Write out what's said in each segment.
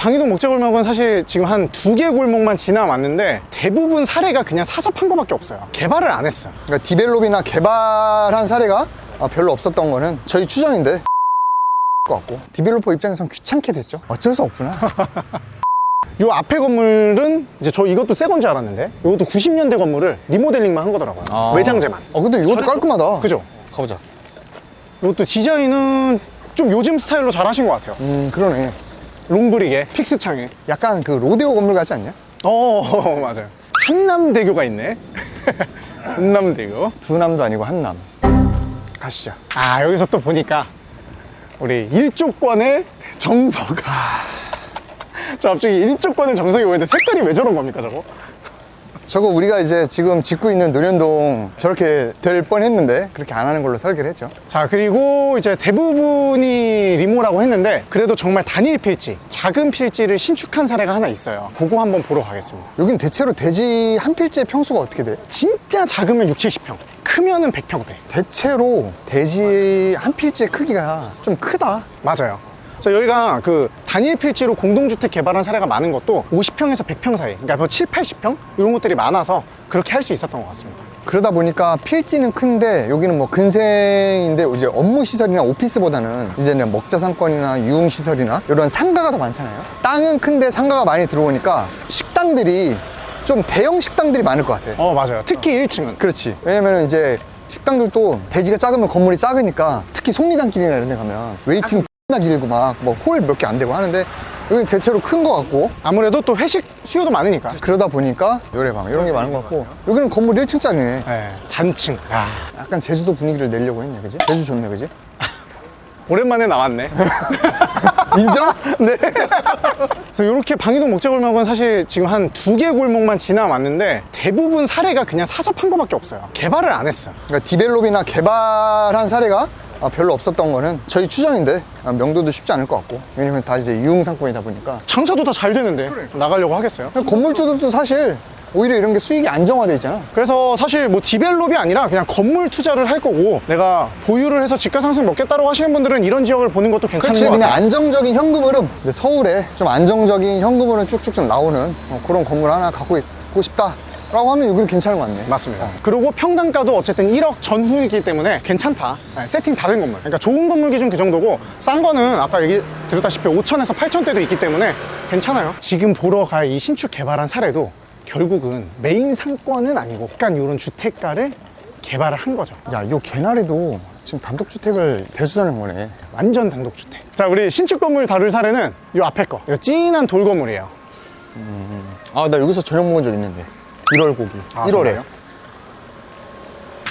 방이동 목재골목은 사실 지금 한 두 개 골목만 지나왔는데 대부분 사례가 그냥 사서 판 거밖에 없어요. 개발을 안 했어요. 그러니까 디벨롭이나 개발한 사례가 아, 별로 없었던 거는 저희 추정인데 것 같고 디벨로퍼 입장에선 귀찮게 됐죠. 어쩔 수 없구나. 요 앞에 건물은 이제 저 이것도 새 건 줄 알았는데 이것도 90년대 건물을 리모델링만 한 거더라고요. 아. 외장재만. 어 근데 이것도 깔끔하다. 그죠? 가보자. 이것도 디자인은 좀 요즘 스타일로 잘 하신 것 같아요. 음 그러네. 롱브릭에 픽스 창에. 약간 그 로데오 건물 같지 않냐? 어 맞아요. 한남대교가 있네. 한남대교. 두남도 아니고 한남. 가시죠. 아 여기서 또 보니까 우리 일조권의 정석. 아, 저 갑자기 일조권의 정석이 보이는데 색깔이 왜 저런 겁니까 저거? 저거 우리가 이제 지금 짓고 있는 노련동 저렇게 될 뻔했는데 그렇게 안 하는 걸로 설계를 했죠. 자 그리고 이제 대부분이 리모라고 했는데 그래도 정말 단일 필지 작은 필지를 신축한 사례가 하나 있어요 그거 한번 보러 가겠습니다 여긴 대체로 대지 한 필지의 평수가 어떻게 돼? 진짜 작으면 6, 70평 크면은 100평대 대체로 대지 한 필지의 크기가 좀 크다. 맞아요 자 여기가 그 단일 필지로 공동주택 개발한 사례가 많은 것도 50평에서 100평 사이 그러니까 뭐 7, 80평 이런 것들이 많아서 그렇게 할 수 있었던 것 같습니다 그러다 보니까 필지는 큰데 여기는 뭐 근생인데 이제 업무 시설이나 오피스보다는 이제는 먹자 상권이나 유흥 시설이나 이런 상가가 더 많잖아요. 땅은 큰데 상가가 많이 들어오니까 식당들이 좀 대형 식당들이 많을 것 같아. 어 맞아요 특히 1층은 그렇지. 왜냐면 이제 식당들도 대지가 작으면 건물이 작으니까 특히 속리단길이나 이런 데 가면 웨이팅 나 길고 막 뭐 홀 몇 개 안 되고 하는데 여기 대체로 큰것 같고 아무래도 또 회식 수요도 많으니까 그러다 보니까 요래방 이런 게 많은 것 같고 여기는 건물 1층짜리네. 네, 단층 야, 약간 제주도 분위기를 내려고 했네, 그지? 제주 좋네, 그지? 오랜만에 나왔네 인정? 네. 그래서 이렇게 방이동 목재골목은 사실 지금 한 두 개 골목만 지나왔는데 대부분 사례가 그냥 사서 판 거밖에 없어요. 개발을 안 했어요. 그러니까 디벨롭이나 개발한 사례가 아, 별로 없었던 거는 저희 추정인데 아, 명도도 쉽지 않을 것 같고 왜냐면 다 이제 유흥 상권이다 보니까 장사도 다 잘 되는데 나가려고 하겠어요. 건물주들도 사실 오히려 이런 게 수익이 안정화돼 있잖아. 그래서 사실 뭐 디벨롭이 아니라 그냥 건물 투자를 할 거고 내가 보유를 해서 지가 상승 먹겠다고 하시는 분들은 이런 지역을 보는 것도 괜찮은 그렇지 것 그냥 같아요. 안정적인 현금 흐름 서울에 좀 안정적인 현금 흐름 쭉쭉 좀 나오는 어, 그런 건물 하나 갖고 있고 싶다 라고 하면 여기는 괜찮은 것 같네 맞습니다. 그리고 평당가도 어쨌든 1억 전후이기 때문에 괜찮다. 네, 세팅 다 된 건물. 그러니까 좋은 건물 기준 그 정도고 싼 거는 아까 얘기 드렸다시피 5천에서 8천대도 있기 때문에 괜찮아요. 지금 보러 갈 이 신축 개발한 사례도 결국은 메인 상권은 아니고 약간 이런 주택가를 개발을 한 거죠. 야요 개나리도 지금 단독주택을 대수하는 거네 완전 단독주택. 자, 우리 신축 건물 다룰 사례는 이 앞에 거. 이 진한 돌 건물이에요. 아 나 여기서 저녁 먹은 적 있는데 1월 고기. 아, 1월에. 정말요?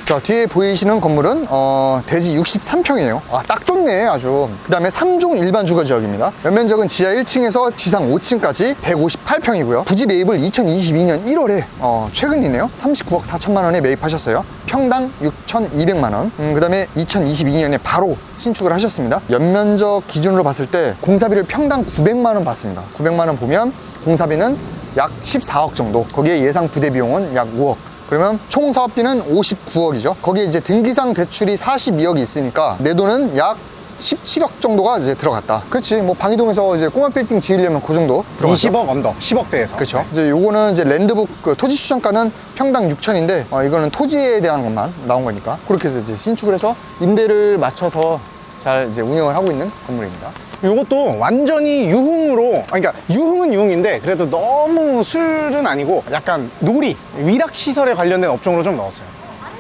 자 뒤에 보이시는 건물은 어, 대지 63평이에요. 아 딱 좋네 아주. 그 다음에 3종 일반 주거 지역입니다. 연면적은 지하 1층에서 지상 5층까지 158평이고요. 부지 매입을 2022년 1월에 어, 최근이네요. 39억 4천만 원에 매입하셨어요. 평당 6,200만 원그 다음에 2022년에 바로 신축을 하셨습니다. 연면적 기준으로 봤을 때 공사비를 평당 900만 원 받습니다. 900만 원 보면 공사비는 약 14억 정도 거기에 예상 부대 비용은 약 5억 그러면 총 사업비는 59억이죠. 거기에 이제 등기상 대출이 42억이 있으니까 내 돈은 약 17억 정도가 이제 들어갔다. 그렇지. 뭐 방이동에서 이제 꼬마 빌딩 지으려면 그 정도 들어갔죠. 20억 언더, 10억대에서. 그렇죠. 이제 요거는 이제 랜드북 그 토지 수정가는 평당 6천인데 어, 이거는 토지에 대한 것만 나온 거니까 그렇게 해서 이제 신축을 해서 임대를 맞춰서 잘 이제 운영을 하고 있는 건물입니다. 이것도 완전히 유흥으로 아니, 그러니까 유흥은 유흥인데 그래도 너무 술은 아니고 약간 놀이 위락 시설에 관련된 업종으로 좀 넣었어요.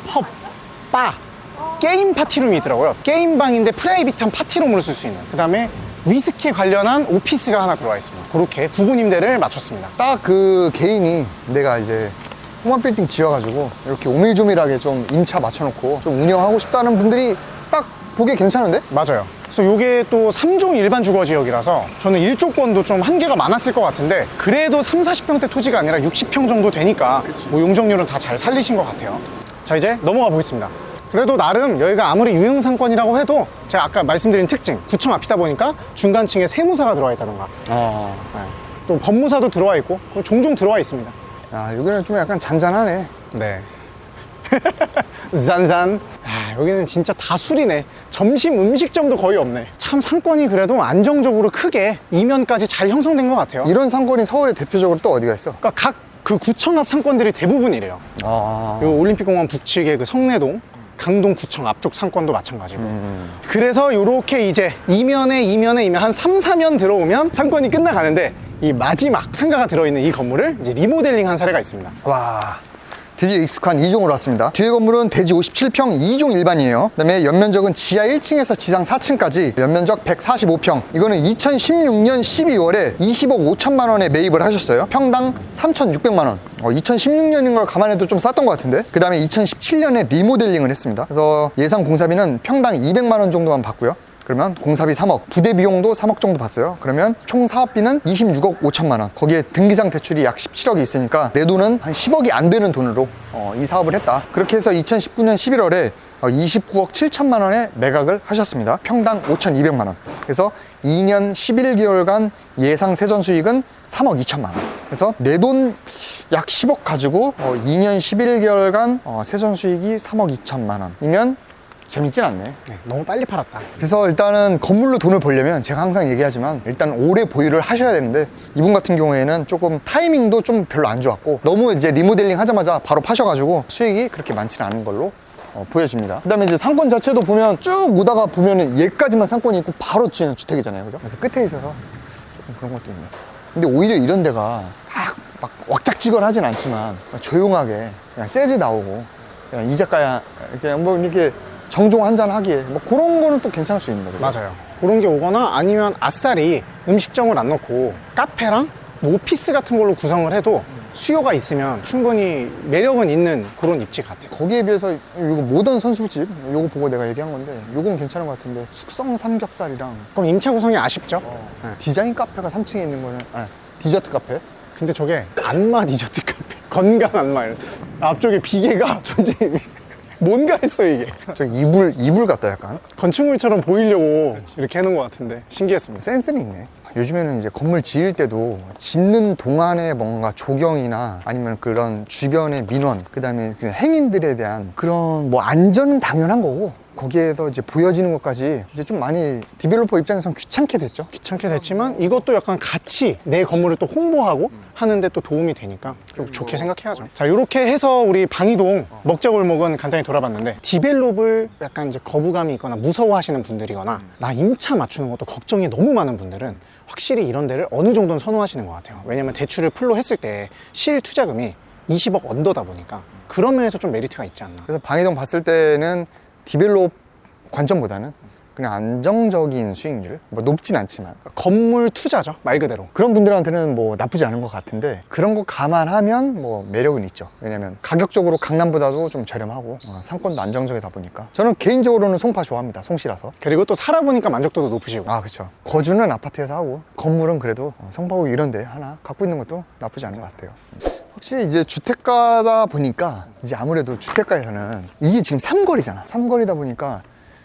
펍, 바, 게임 파티룸이 있더라고요. 게임방인데 프라이빗한 파티룸으로 쓸 수 있는. 그 다음에 위스키 관련한 오피스가 하나 들어와 있습니다. 그렇게 구분 임대를 맞췄습니다. 딱 그 개인이 내가 이제 꼬마 빌딩 지어가지고 이렇게 오밀조밀하게 좀 임차 맞춰놓고 좀 운영하고 싶다는 분들이 딱 보기에 괜찮은데? 맞아요 그래서 이게 또 3종 일반 주거 지역이라서 저는 일조권도 좀 한계가 많았을 것 같은데 그래도 3, 40평대 토지가 아니라 60평 정도 되니까 뭐 용적률은 다 잘 살리신 것 같아요 자 이제 넘어가 보겠습니다 그래도 나름 여기가 아무리 유흥 상권이라고 해도 제가 아까 말씀드린 특징 구청 앞이다 보니까 중간층에 세무사가 들어와 있다던가 어. 네. 또 법무사도 들어와 있고 종종 들어와 있습니다 야, 여기는 좀 약간 잔잔하네. 네. 잔잔. 아, 여기는 진짜 다 술이네. 점심 음식점도 거의 없네. 참 상권이 그래도 안정적으로 크게 이면까지 잘 형성된 것 같아요. 이런 상권이 서울에 대표적으로 또 어디가 있어? 그러니까 각 그 구청 앞 상권들이 대부분이래요. 아. 요 올림픽공원 북측의 그 성내동, 강동 구청 앞쪽 상권도 마찬가지고. 그래서 요렇게 이제 이면에 이면에 이면 한 3, 4면 들어오면 상권이 끝나가는데 이 마지막 상가가 들어있는 이 건물을 이제 리모델링 한 사례가 있습니다. 와. 드디어 익숙한 2종으로 왔습니다. 뒤에 건물은 대지 57평 2종 일반이에요. 그 다음에 연면적은 지하 1층에서 지상 4층까지 연면적 145평. 이거는 2016년 12월에 20억 5천만 원에 매입을 하셨어요. 평당 3,600만 원. 어, 2016년인 걸 감안해도 좀 쌌던 것 같은데. 그 다음에 2017년에 리모델링을 했습니다. 그래서 예상 공사비는 평당 200만 원 정도만 받고요. 그러면 공사비 3억, 부대 비용도 3억 정도 봤어요. 그러면 총 사업비는 26억 5천만 원. 거기에 등기상 대출이 약 17억이 있으니까 내 돈은 한 10억이 안 되는 돈으로 어, 이 사업을 했다. 그렇게 해서 2019년 11월에 29억 7천만 원에 매각을 하셨습니다. 평당 5,200만 원. 그래서 2년 11개월간 예상 세전 수익은 3억 2천만 원. 그래서 내 돈 약 10억 가지고 어, 2년 11개월간 어, 세전 수익이 3억 2천만 원이면 재밌진 않네. 네, 너무 빨리 팔았다. 그래서 일단은 건물로 돈을 벌려면 제가 항상 얘기하지만 일단 오래 보유를 하셔야 되는데 이분 같은 경우에는 조금 타이밍도 좀 별로 안 좋았고 너무 이제 리모델링 하자마자 바로 파셔가지고 수익이 그렇게 많지는 않은 걸로 어, 보여집니다. 그 다음에 이제 상권 자체도 보면 쭉 오다가 보면은 얘까지만 상권이 있고 바로 뒤는 주택이잖아요. 그죠? 그래서 끝에 있어서 조금 그런 것도 있네. 근데 오히려 이런 데가 막, 막 왁작지껄 하진 않지만 조용하게 그냥 재즈 나오고 그냥 이자카야 그냥 뭐 이렇게 정종 한잔 하기에 뭐 그런 거는 또 괜찮을 수 있는데 그죠? 맞아요. 그런 게 오거나 아니면 아싸리 음식점을 안 넣고 카페랑 뭐 오피스 같은 걸로 구성을 해도 수요가 있으면 충분히 매력은 있는 그런 입지 같아요. 거기에 비해서 이거 모던 선술집 요거 보고 내가 얘기한 건데 요건 괜찮은 것 같은데 숙성 삼겹살이랑 그럼 임차 구성이 아쉽죠? 어. 네. 디자인 카페가 3층에 있는 거는 아, 디저트 카페 근데 저게 안마 디저트 카페 건강 안마 이런. 앞쪽에 비계가 전체 뭔가 했어 이게 저 이불 이불 같다 약간 건축물처럼 보이려고 이렇게 해놓은 것 같은데 신기했습니다. 센스는 있네. 요즘에는 이제 건물 지을 때도 짓는 동안에 뭔가 조경이나 아니면 그런 주변의 민원, 그 다음에 행인들에 대한 그런 뭐 안전은 당연한 거고 거기에서 이제 보여지는 것까지 이제 좀 많이 디벨로퍼 입장에선 귀찮게 됐죠. 귀찮게 됐지만 이것도 약간 같이 내 건물을 또 홍보하고 하는데 또 도움이 되니까 좀 좋게 생각해야죠. 자, 이렇게 해서 우리 방이동 먹자골목은 간단히 돌아봤는데 디벨롭을 약간 이제 거부감이 있거나 무서워하시는 분들이거나 나 임차 맞추는 것도 걱정이 너무 많은 분들은 확실히 이런 데를 어느 정도는 선호하시는 것 같아요. 왜냐면 대출을 풀로 했을 때 실 투자금이 20억 언더다 보니까 그런 면에서 좀 메리트가 있지 않나. 그래서 방해동 봤을 때는 디벨롭 관점보다는 그냥 안정적인 수익률, 뭐 높진 않지만 건물 투자죠, 말 그대로. 그런 분들한테는 뭐 나쁘지 않은 것 같은데 그런 거 감안하면 뭐 매력은 있죠. 왜냐면 가격적으로 강남보다도 좀 저렴하고 어, 상권도 안정적이다 보니까 저는 개인적으로는 송파 좋아합니다. 송시라서. 그리고 또 살아보니까 만족도도 높으시고. 아 그렇죠. 거주는 아파트에서 하고 건물은 그래도 어, 송파구 이런데 하나 갖고 있는 것도 나쁘지 않은 것 같아요. 확실히 이제 주택가다 보니까 이제 아무래도 주택가에서는 이게 지금 삼거리잖아. 삼거리다 보니까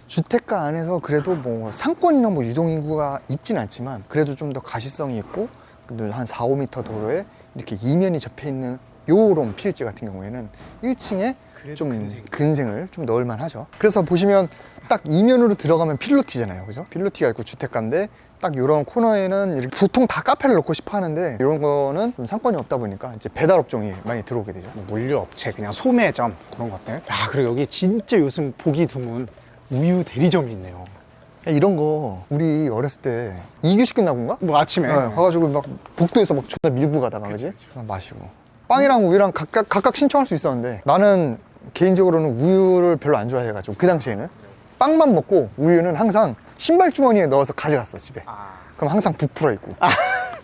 주택가 안에서 그래도 뭐 상권이나 뭐 유동인구가 있진 않지만 그래도 좀 더 가시성이 있고 한 4, 5m 도로에 이렇게 이면이 접해 있는 요런 필지 같은 경우에는 1층에 좀 근생 을 좀 넣을만 하죠. 그래서 보시면 딱 이면으로 들어가면 필로티잖아요. 그죠? 필로티가 있고 주택가인데 딱 이런 코너에는 이렇게 보통 다 카페를 넣고 싶어 하는데 이런 거는 좀 상권이 없다 보니까 이제 배달 업종이 많이 들어오게 되죠. 뭐 물류업체, 그냥 소매점 그런 것들. 야 그리고 여기 진짜 요즘 보기 드문 우유 대리점이 있네요. 야, 이런 거 우리 어렸을 때 2교시 끝나고인가? 뭐 아침에 네, 가가지고 막 복도에서 막 존나 밀고 가다가 그지? 그냥 마시고 빵이랑 우유랑 각각, 각각 신청할 수 있었는데 나는 개인적으로는 우유를 별로 안 좋아해가지고 그 당시에는 빵만 먹고 우유는 항상 신발 주머니에 넣어서 가져갔어 집에 그럼 항상 부풀어 있고 아,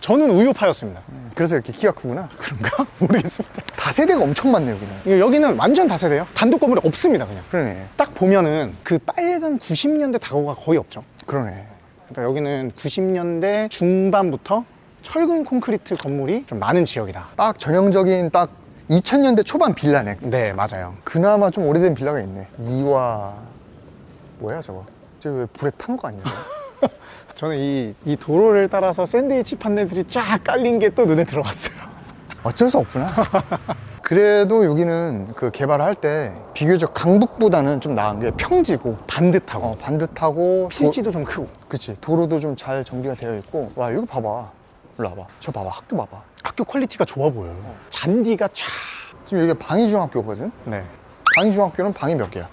저는 우유파였습니다. 그래서 이렇게 키가 크구나 그런가? 모르겠습니다. 다세대가 엄청 많네 여기는 이거 여기는 완전 다세대요. 단독 건물이 없습니다, 그냥. 그러네 딱 보면은 그 빨간 90년대 다고가 거의 없죠. 그러네 그러니까 여기는 90년대 중반부터 철근 콘크리트 건물이 좀 많은 지역이다. 딱 전형적인 딱 2000년대 초반 빌라네 네, 맞아요. 그나마 좀 오래된 빌라가 있네 이와 뭐야 저거 저 왜 불에 탄 거 아니야? 저는 이, 이 도로를 따라서 샌드위치 판넬들이 쫙 깔린 게 또 눈에 들어왔어요. 어쩔 수 없구나. 그래도 여기는 그 개발할 때 비교적 강북보다는 좀 나은 게 평지고 반듯하고 어, 반듯하고 필지도 좀 크고 도, 그치 도로도 좀 잘 정비가 되어 있고 와 여기 봐봐 일로 와봐 저 봐봐 학교 봐봐 학교 퀄리티가 좋아 보여요. 잔디가 촤. 지금 여기가 방위중학교거든 네. 방위중학교는 방이 몇 개야?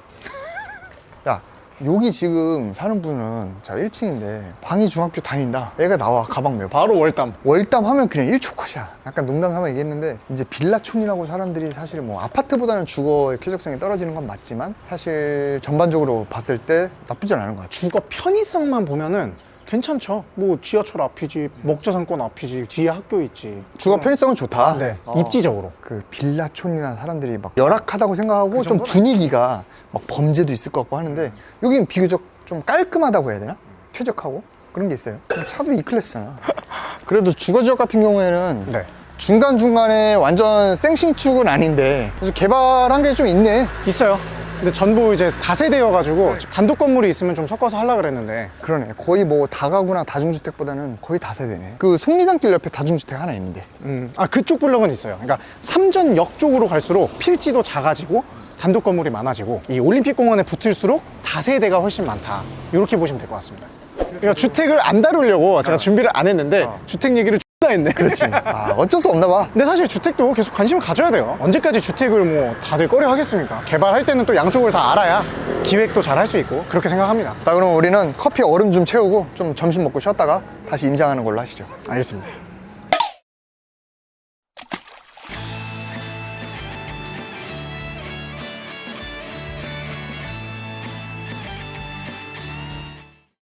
야 여기 지금 사는 분은 자 1층인데 방위중학교 다닌다 애가 나와 가방 메고 바로 월담. 월담 하면 그냥 1초 컷이야. 약간 농담 삼아 얘기했는데 이제 빌라촌이라고 사람들이 사실 뭐 아파트보다는 주거의 쾌적성이 떨어지는 건 맞지만 사실 전반적으로 봤을 때 나쁘진 않은 것 같아. 주거 편의성만 보면은 괜찮죠. 뭐 지하철 앞이지, 먹자상권 앞이지, 뒤에 학교 있지. 주거 편의성은 좋다. 네. 어. 입지적으로. 그 빌라촌이나 사람들이 막 열악하다고 생각하고 그좀 분위기가 막 범죄도 있을 것 같고 하는데 여기는 비교적 좀 깔끔하다고 해야 되나? 쾌적하고 그런 게 있어요. 차도 E 클래스잖아. 그래도 주거 지역 같은 경우에는 네. 중간 중간에 완전 생신축은 아닌데 그래서 개발한 게 좀 있네 있어요. 근데 전부 이제 다세대여가지고 단독 건물이 있으면 좀 섞어서 하려고 그랬는데. 그러네. 거의 뭐 다가구나 다중주택보다는 거의 다세대네. 그 속리단길 옆에 다중주택 하나 있는데. 음, 아 그쪽 블럭은 있어요. 그러니까 삼전역 쪽으로 갈수록 필지도 작아지고 단독 건물이 많아지고 이 올림픽공원에 붙을수록 다세대가 훨씬 많다. 이렇게 보시면 될 것 같습니다. 그러니까 주택을 안 다루려고 제가 준비를 안 했는데 주택 얘기를 했네. 그렇지 아 어쩔 수 없나 봐 근데 사실 주택도 계속 관심을 가져야 돼요. 언제까지 주택을 뭐 다들 꺼려 하겠습니까? 개발할 때는 또 양쪽을 다 알아야 기획도 잘 할 수 있고 그렇게 생각합니다. 자 그럼 우리는 커피 얼음 좀 채우고 좀 점심 먹고 쉬었다가 다시 임장하는 걸로 하시죠 알겠습니다.